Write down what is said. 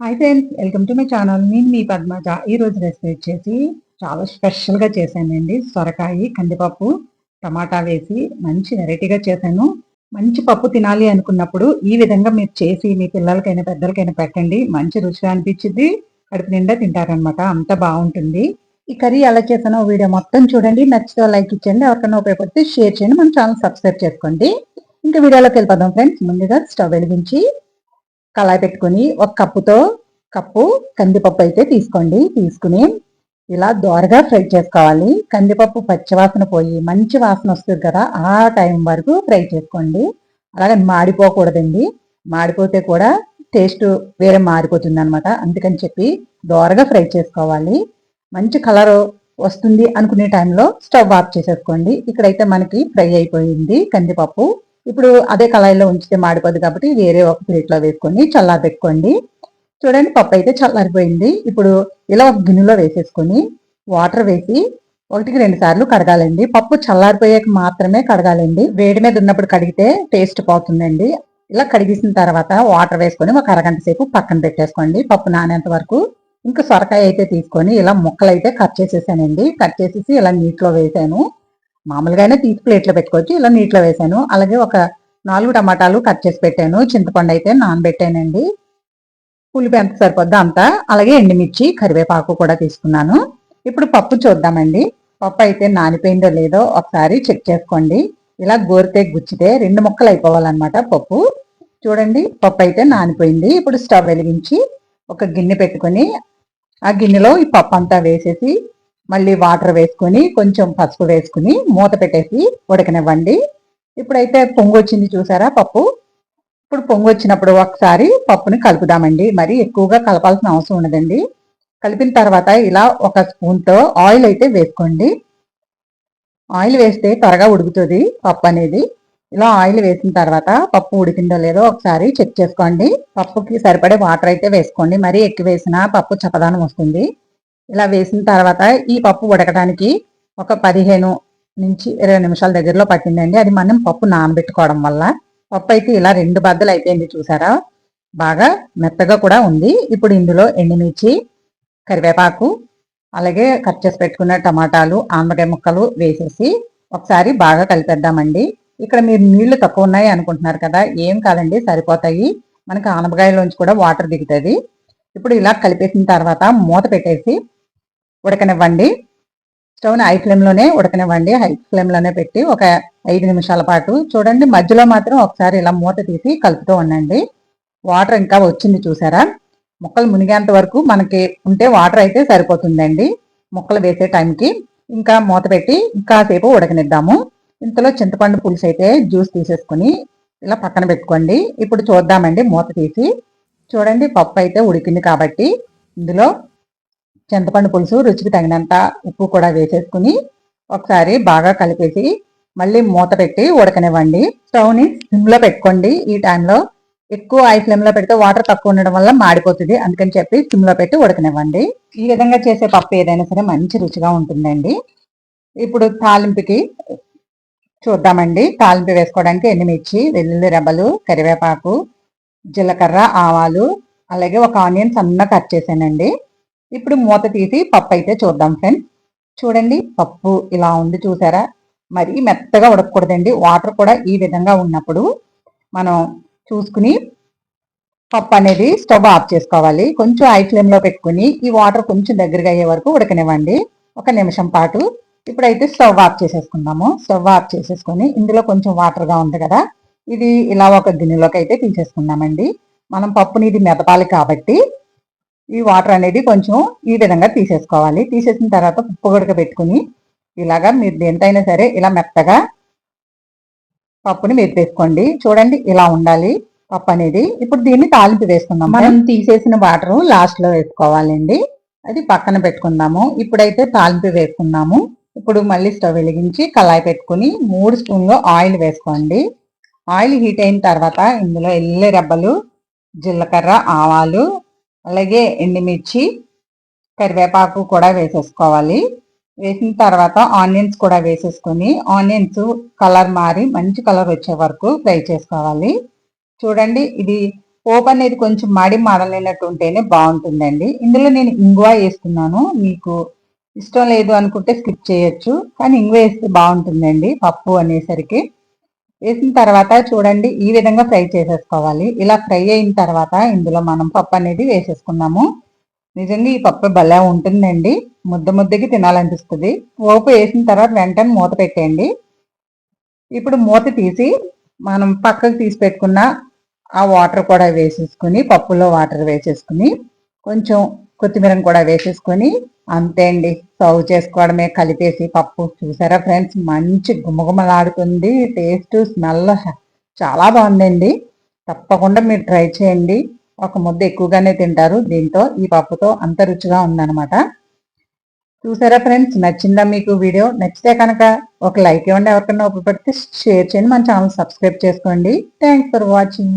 Hi friends welcome to my channel నేను మీ పద్మజ. ఈ రోజు రెసిపీ వచ్చేసి చాలా స్పెషల్గా చేశానండి. సొరకాయ కందిపప్పు టమాటా వేసి మంచి వెరైటీగా చేశాను. మంచి పప్పు తినాలి అనుకున్నప్పుడు ఈ విధంగా మీరు చేసి మీ పిల్లలకైనా పెద్దలకైనా పెట్టండి. మంచి రుచిగా అనిపించింది కడుపు నిండా తింటారనమాట అంత బాగుంటుంది. ఈ కర్రీ ఎలా చేసానో వీడియో మొత్తం చూడండి. నచ్చితే లైక్ ఇచ్చండి ఎవరికైనా ఉపయోగపడితే షేర్ చేయండి. మన ఛానల్ సబ్స్క్రైబ్ చేసుకోండి. ఇంకా వీడియోలోకి వెళ్ళిపోదాం ఫ్రెండ్స్ ముందుగా స్టవ్ వెలిగించి కళాయి పెట్టుకుని ఒక కప్పుతో కప్పు కందిపప్పు అయితే తీసుకోండి. తీసుకుని ఇలా దోరగా ఫ్రై చేసుకోవాలి. కందిపప్పు పచ్చివాసన పోయి మంచి వాసన వస్తుంది కదా ఆ టైం వరకు ఫ్రై చేసుకోండి. అలాగే మాడిపోకూడదండి. మాడిపోతే కూడా టేస్ట్ వేరే మారిపోతుంది అనమాట అందుకని చెప్పి దోరగా ఫ్రై చేసుకోవాలి. మంచి కలర్ వస్తుంది అనుకునే టైంలో స్టవ్ ఆఫ్ చేసేసుకోండి. ఇక్కడైతే మనకి ఫ్రై అయిపోయింది కందిపప్పు. ఇప్పుడు అదే కళాయిలో ఉంచితే మాడిపోదు కాబట్టి వేరే ఒక ప్లేట్లో వేసుకొని చల్లారి పెట్టుకోండి. చూడండి పప్పు అయితే చల్లారిపోయింది. ఇప్పుడు ఇలా ఒక గిన్నెలో వేసేసుకొని వాటర్ వేసి ఒకటికి రెండు సార్లు కడగాలండి. పప్పు చల్లారిపోయాక మాత్రమే కడగాలండి. వేడి మీద ఉన్నప్పుడు కడిగితే టేస్ట్ పోతుందండి. ఇలా కడిగేసిన తర్వాత వాటర్ వేసుకొని ఒక అరగంట సేపు పక్కన పెట్టేసుకోండి. పప్పు నానేంత వరకు ఇంకా సొరకాయ అయితే తీసుకొని ఇలా ముక్కలు అయితే కట్ చేసేసానండి. కట్ చేసేసి ఇలా నీటిలో వేసాను. మామూలుగానే తీసి ప్లేట్లో పెట్టుకోవచ్చు. ఇలా నీటిలో వేసాను. అలాగే ఒక నాలుగు టమాటాలు కట్ చేసి పెట్టాను. చింతపండు అయితే నానబెట్టానండి. పులిపి ఎంత సరిపోద్దా అంతా. అలాగే ఎండుమిర్చి కరివేపాకు కూడా తీసుకున్నాను. ఇప్పుడు పప్పు చూద్దామండి. పప్పు అయితే నానిపోయిందో లేదో ఒకసారి చెక్ చేసుకోండి. ఇలా గోరితే గుచ్చితే రెండు ముక్కలు అయిపోవాలన్నమాట పప్పు. చూడండి పప్పు అయితే నానిపోయింది. ఇప్పుడు స్టవ్ వెలిగించి ఒక గిన్నె పెట్టుకొని ఆ గిన్నెలో ఈ పప్పు అంతా వేసేసి మళ్ళీ వాటర్ వేసుకొని కొంచెం పసుపు వేసుకుని మూత పెట్టేసి ఉడకనివ్వండి. ఇప్పుడైతే పొంగు వచ్చింది చూసారా పప్పు? ఇప్పుడు పొంగు వచ్చినప్పుడు ఒకసారి పప్పుని కలుపుదామండి. మరి ఎక్కువగా కలపాల్సిన అవసరం ఉండదండి. కలిపిన తర్వాత ఇలా ఒక స్పూన్తో ఆయిల్ అయితే వేసుకోండి. ఆయిల్ వేస్తే త్వరగా ఉడుకుతుంది పప్పు అనేది. ఇలా ఆయిల్ వేసిన తర్వాత పప్పు ఉడికిందో లేదో ఒకసారి చెక్ చేసుకోండి. పప్పుకి సరిపడే వాటర్ అయితే వేసుకోండి. మరీ ఎక్కువ వేసినా పప్పు చపదానం వస్తుంది. ఇలా వేసిన తర్వాత ఈ పప్పు ఉడకడానికి ఒక పదిహేను నుంచి ఇరవై నిమిషాల దగ్గరలో పట్టిందండి. అది మనం పప్పు నానబెట్టుకోవడం వల్ల పప్పు అయితే ఇలా రెండు బద్దలు అయిపోయింది చూసారా? బాగా మెత్తగా కూడా ఉంది. ఇప్పుడు ఇందులో ఎండుమిర్చి కరివేపాకు అలాగే కట్ చేసి పెట్టుకున్న టమాటాలు ఆనపకాయ ముక్కలు వేసేసి ఒకసారి బాగా కలిపేద్దామండి. ఇక్కడ మీరు నీళ్ళు తక్కువ ఉన్నాయి అనుకుంటున్నారు కదా ఏం కాదండి సరిపోతాయి. మనకి ఆనపకాయలోంచి కూడా వాటర్ దిగుతుంది. ఇప్పుడు ఇలా కలిపేసిన తర్వాత మూత పెట్టేసి ఉడకనివ్వండి. స్టవ్ని హై ఫ్లేమ్లోనే ఉడకనివ్వండి. హై ఫ్లేమ్లోనే పెట్టి ఒక ఐదు నిమిషాల పాటు చూడండి. మధ్యలో మాత్రం ఒకసారి ఇలా మూత తీసి కలుపుతూ ఉండండి. వాటర్ ఇంకా వచ్చింది చూసారా? ముక్కలు మునిగేంత వరకు మనకి ఉంటే వాటర్ అయితే సరిపోతుందండి. ముక్కలు వేసే టైంకి ఇంకా మూత పెట్టి ఇంకాసేపు ఉడకనిద్దాము. ఇంతలో చింతపండు పులుసు అయితే జ్యూస్ తీసేసుకుని ఇలా పక్కన పెట్టుకోండి. ఇప్పుడు చూద్దామండి మూత తీసి. చూడండి పప్పు అయితే ఉడికింది కాబట్టి ఇందులో చింతపండు పులుసు రుచికి తగినంత ఉప్పు కూడా వేసేసుకుని ఒకసారి బాగా కలిపేసి మళ్ళీ మూత పెట్టి ఉడకనివ్వండి. స్టవ్ని సిమ్లో పెట్టుకోండి. ఈ టైంలో ఎక్కువ ఐ ఫ్లేమ్లో పెడితే వాటర్ తక్కువ ఉండడం వల్ల మాడిపోతుంది. అందుకని చెప్పి సిమ్లో పెట్టి ఉడకనివ్వండి. ఈ విధంగా చేసే పప్పు ఏదైనా సరే మంచి రుచిగా ఉంటుందండి. ఇప్పుడు తాలింపుకి చూద్దామండి. తాలింపు వేసుకోవడానికి ఎండుమిర్చి వెల్లుల్లి రెబ్బలు కరివేపాకు జీలకర్ర ఆవాలు అలాగే ఒక ఆనియన్ సన్న కట్ చేశానండి. ఇప్పుడు మూత తీసి పప్పు అయితే చూద్దాం ఫ్రెండ్స్ చూడండి పప్పు ఇలా ఉంది చూసారా? మరీ మెత్తగా ఉడకకూడదండి. వాటర్ కూడా ఈ విధంగా ఉన్నప్పుడు మనం చూసుకుని పప్పు అనేది స్టవ్ ఆఫ్ చేసుకోవాలి. కొంచెం ఐ ఫ్లేమ్లో పెట్టుకుని ఈ వాటర్ కొంచెం దగ్గరగా అయ్యే వరకు ఉడకనివ్వండి. ఒక నిమిషం పాటు ఇప్పుడైతే స్టవ్ ఆఫ్ చేసేసుకుందాము. స్టవ్ ఆఫ్ చేసేసుకొని ఇందులో కొంచెం వాటర్గా ఉంది కదా ఇది ఇలా ఒక గిన్నెలోకి అయితే తీసేసుకుందామండి. మనం పప్పుని ఇది మెదపాలి కాబట్టి ఈ వాటర్ అనేది కొంచెం ఈ విధంగా తీసేసుకోవాలి. తీసేసిన తర్వాత ఉప్పు గడక పెట్టుకుని ఇలాగా మీరు దేంతైనా సరే ఇలా మెత్తగా పప్పుని మెత్తేసుకోండి చూడండి ఇలా ఉండాలి పప్పు అనేది. ఇప్పుడు దీన్ని తాలింపు వేసుకుందాం. మనం తీసేసిన వాటర్ లాస్ట్లో వేసుకోవాలండి. అది పక్కన పెట్టుకుందాము. ఇప్పుడైతే తాలింపు వేసుకుందాము. ఇప్పుడు మళ్ళీ స్టవ్ వెలిగించి కళాయి పెట్టుకుని మూడు స్పూన్లు ఆయిల్ వేసుకోండి. ఆయిల్ హీట్ అయిన తర్వాత ఇందులో ఎల్లి రెబ్బలు జీలకర్ర ఆవాలు అలాగే ఎండుమిర్చి కరివేపాకు కూడా వేసేసుకోవాలి. వేసిన తర్వాత ఆనియన్స్ కూడా వేసేసుకొని ఆనియన్స్ కలర్ మారి మంచి కలర్ వచ్చే వరకు ఫ్రై చేసుకోవాలి. చూడండి ఇది పోపు అనేది కొంచెం మాడి మాడలేనట్టు ఉంటేనే బాగుంటుందండి. ఇందులో నేను ఇంగువ వేస్తున్నాను మీకు ఇష్టం లేదు అనుకుంటే స్కిప్ చేయొచ్చు. కానీ ఇంగువ వేస్తే బాగుంటుందండి పప్పు అనేసరికి. వేసిన తర్వాత చూడండి ఈ విధంగా ఫ్రై చేసేసుకోవాలి. ఇలా ఫ్రై అయిన తర్వాత ఇందులో మనం పప్పు అనేది వేసేసుకున్నాము. నిజంగా ఈ పప్పు భలే ఉంటుందండి. ముద్ద ముద్దకి తినాలనిపిస్తుంది. పోపు వేసిన తర్వాత వెంటనే మూత పెట్టేయండి. ఇప్పుడు మూత తీసి మనం పక్కకు తీసి పెట్టుకున్న ఆ వాటర్ కూడా వేసేసుకుని పప్పులో వాటర్ వేసేసుకుని కొంచెం కొత్తిమీర కూడా వేసేసుకొని అంతే అండి. సర్వ్ చేసుకోవడమే కలిపేసి పప్పు. చూసారా ఫ్రెండ్స్? మంచి గుమగుమలాడుతుంది. టేస్ట్ స్మెల్ చాలా బాగుందండి. తప్పకుండా మీరు ట్రై చేయండి. ఒక ముద్ద ఎక్కువగానే తింటారు. దీంతో ఈ పప్పుతో అంత రుచిగా ఉందన్నమాట. చూసారా ఫ్రెండ్స్? నచ్చిందా మీకు వీడియో? నచ్చితే కనుక ఒక లైక్ ఇవ్వండి. ఎవరికైనా ఉపయోగపడితే షేర్ చేయండి. మన ఛానల్ సబ్స్క్రైబ్ చేసుకోండి. Thanks for watching.